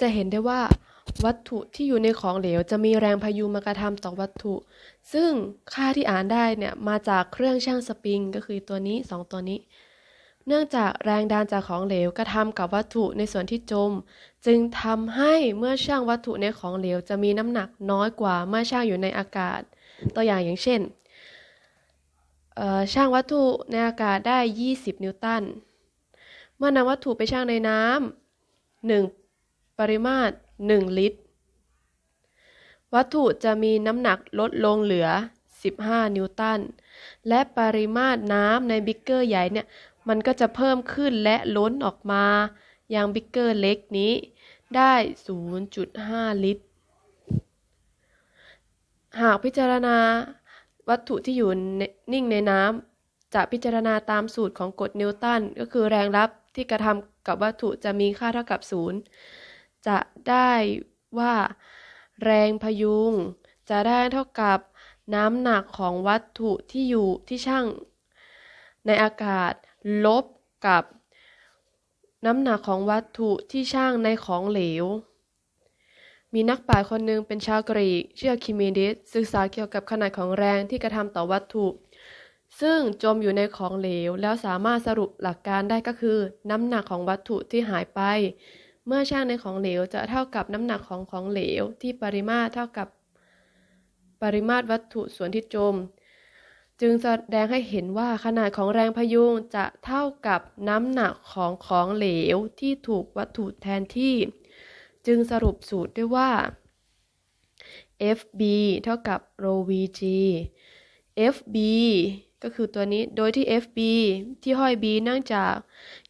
จะเห็นได้ว่าวัตถุที่อยู่ในของเหลว จะมีแรงพายุมากระทำต่อวัตถุ ซึ่งค่าที่อ่านได้เนี่ยมาจากเครื่องช่างสปริงก็คือตัวนี้ 2 ตัวนี้ เนื่องจากแรงดันจากของเหลวกระทำกับวัตถุในส่วนที่จม จึงทำให้เมื่อช่างวัตถุในของเหลว จะมีน้ำหนักน้อยกว่าเมื่อช่างอยู่ในอากาศ ตัวอย่างอย่างเช่นช่างวัตถุในอากาศได้ 20 นิวตัน เมื่อนำวัตถุไปช่างในน้ำ1 ปริมาตร 1 ลิตร วัตถุจะมีน้ำหนักลดลงเหลือ 15 นิวตัน และปริมาตรน้ำในบิ๊กเกอร์ใหญ่เนี่ย มันก็จะเพิ่มขึ้นและล้นออกมาอยังบิ๊กเกอร์เล็กนี้ได้ 0.5 ลิตร หากพิจารณาวัตถุที่อยู่นิ่งในน้ำจะพิจารณาตามสูตรของกฎนิวตันก็คือแรงรับที่กระทำกับวัตถุจะมีค่าเท่ากับศูนย์ จะได้ว่า แรงพยุง จะได้เท่ากับน้ำหนักของวัตถุที่อยู่ที่ช่าง ในอากาศลบกับ น้ำหนักของวัตถุที่ช่างในของเหลว มีนักปราคนหนึ่งเป็นชาวกรีกชื่อคิเมดิสศึกษาเกี่ยวกับขนาดของแรงที่กระทำต่อวัตถุ ซึ่งจมอยู่ในของเหลวแล้วสามารถสรุปหลักการได้ก็คือ น้ำหนักของวัตถุที่หายไป เมื่อช่างในของเหลวจะเท่ากับน้ำหนักของของเหลวที่ปริมาตรเท่ากับปริมาตรวัตถุส่วนที่จม จึงแสดงให้เห็นว่าขนาดของแรงพยุงจะเท่ากับน้ำหนักของของเหลวที่ถูกวัตถุแทนที่ จึงสรุปสูตรได้ว่า FB เท่ากับ rho VG FB ก็คือตัวนี้โดยที่ FB ที่ห้อย B เนื่องจาก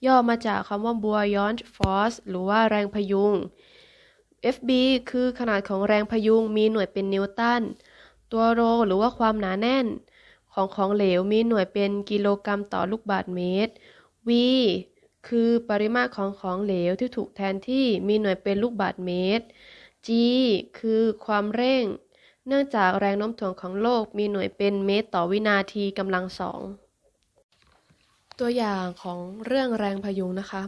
ย่อมาจากคำว่า buoyant force หรือว่าแรงพยุง FB คือขนาดของแรงพยุงมีหน่วยเป็นนิวตัน ตัวโรหรือว่าความหนาแน่น ของของเหลวมีหน่วยเป็นกิโลกรัมต่อลูกบาศก์เมตร V คือปริมาตรของของเหลวที่ถูกแทนที่มีหน่วยเป็นลูกบาศก์เมตร g คือความเร่ง เนื่องจากแรงโน้มถ่วงของโลกมีหน่วยเป็นเมตรต่อวินาทีกำลังสอง ตัวอย่างของเรื่องแรงพยุงนะคะ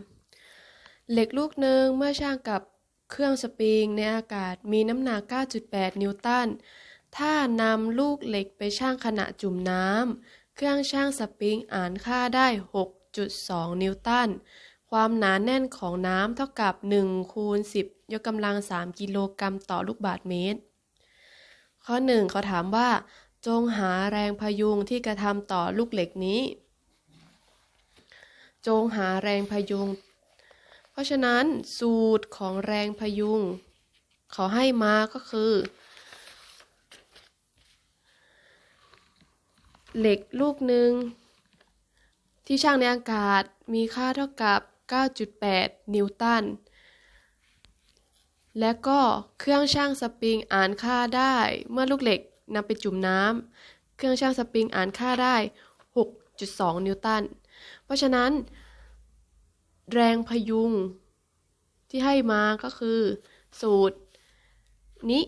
เหล็กลูกหนึ่งเมื่อช่างกับเครื่องสปริงในอากาศมีน้ำหนัก 9.8 นิวตัน ถ้านำลูกเหล็กไปช่างขณะจุ่มน้ำ เครื่องช่างสปริงอ่านค่าได้6 6.2นิวตัน ความหนาแน่นของน้ำเท่ากับ 1 คูณ 10 ยกกำลัง 3 กิโลกรัมต่อลูกบาศก์เมตร ข้อ1เขาถามว่า จงหาแรงพยุงที่กระทำต่อลูกเหล็กนี้ จงหาแรงพยุง เพราะฉะนั้นสูตรของแรงพยุงเขาให้มาก็คือ เหล็กลูกหนึ่งที่ช่างในอากาศมีค่าเท่ากับ 9.8 นิวตัน และก็เครื่องช่างสปริงอ่านค่าได้ เมื่อลูกเหล็กนำไปจุ่มน้ำเครื่องช่างสปริงอ่านค่าได้ 6.2 นิวตัน เพราะฉะนั้น แรงพยุงที่ให้มาก็คือ สูตรนี้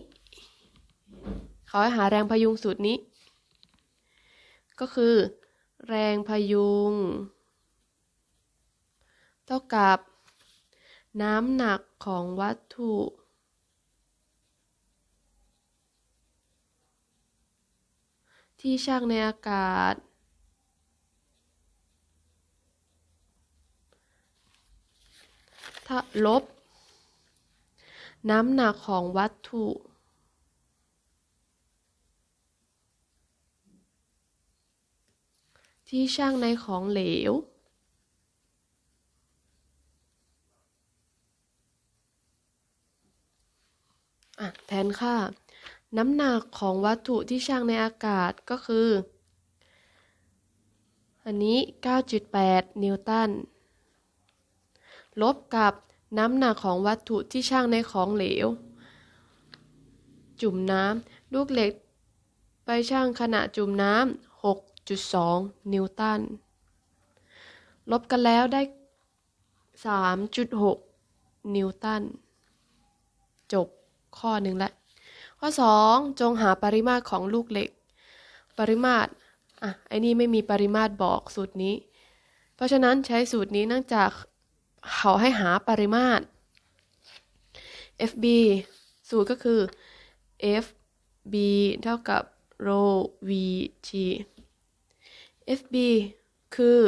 เขาให้หาแรงพยุงสูตรนี้ ก็คือ แรงพยุง เท่ากับ น้ำหนักของวัตถุ ที่ช่างในอากาศถ้าลบ น้ำหนักของวัตถุที่ช่างในของเหลว แทนค่า น้ำหนักของวัตถุที่ช่างในอากาศก็คือ อันนี้ 9.8 นิวตัน ลบกับน้ำหนักของวัตถุที่ช่างในของเหลว จุ่มน้ำลูกเหล็กไปช่างขณะจุ่มน้ำ3.2นิวตัน ลบกันแล้วได้ 3.6 นิวตัน จบ ข้อหนึ่งละ ข้อ 2 จงหาปริมาตรของลูกเหล็ก ปริมาตร อะ ไอ้นี่ไม่มีปริมาตรบอกสูตรนี้ เพราะฉะนั้นใช้สูตรนี้เนื่องจากเขาให้หาปริมาตร FB สูตรก็คือ FB เท่ากับ rho VG FB คือ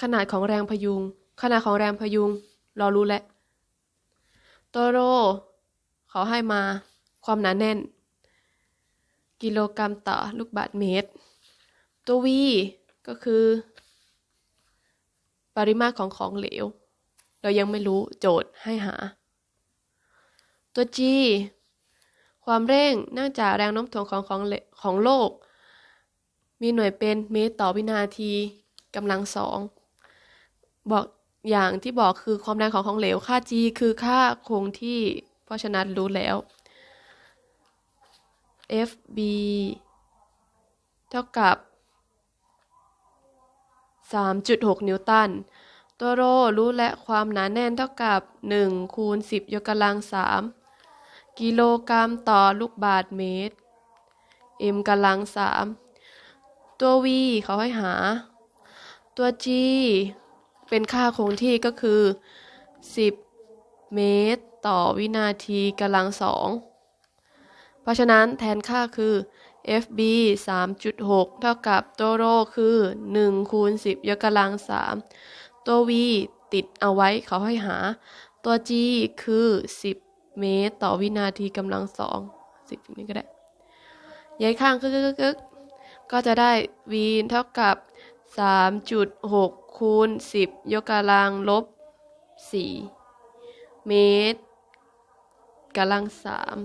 ขนาดของแรงพยุง ขนาดของแรงพยุง เรารู้แล้วตัวโร เขาให้มาความหนาแน่น กิโลกรัมต่อลูกบาศก์เมตร ตัว V ก็คือ ปริมาตรของของเหลว เรายังไม่รู้โจทย์ให้หา ตัว G ความเร่งเนื่องจากแรงโน้มถ่วงของของของโลก มีหน่วยเป็นเมตรต่อวินาทีกำลังสองบอกอย่างที่บอกคือความแรงของของเหลวค่า g คือค่าคงที่ เพราะฉะนั้นรู้แล้ว fb เท่ากับ 3.6 นิวตัน ตัวโรรู้และความหนาแน่นเท่ากับ 1 คูณ 10 ยกกำลัง 3 กิโลกรัมต่อลูกบาศก์เมตร m กำลัง 3 ตัว v เขาให้หา ตัว g เป็นค่าคงที่ก็คือ 10 เมตร ต่อวินาทีกำลังสองเพราะฉะนั้นแทนค่าคือ FB 3.6 เท่ากับตัวโรคือ 1 คูณ 10 ยกกำลัง 3 ตัว V ติดเอาไว้เขาให้หา ตัว G คือ 10 เมตร ต่อวินาทีกำลังสอง10นี้ก็ได้ย้ายข้างกึกกึกก็จะได้ V เท่ากับ 3.6 คูณ 10 ยกกำลังลบ 4 เมตรกำลังสาม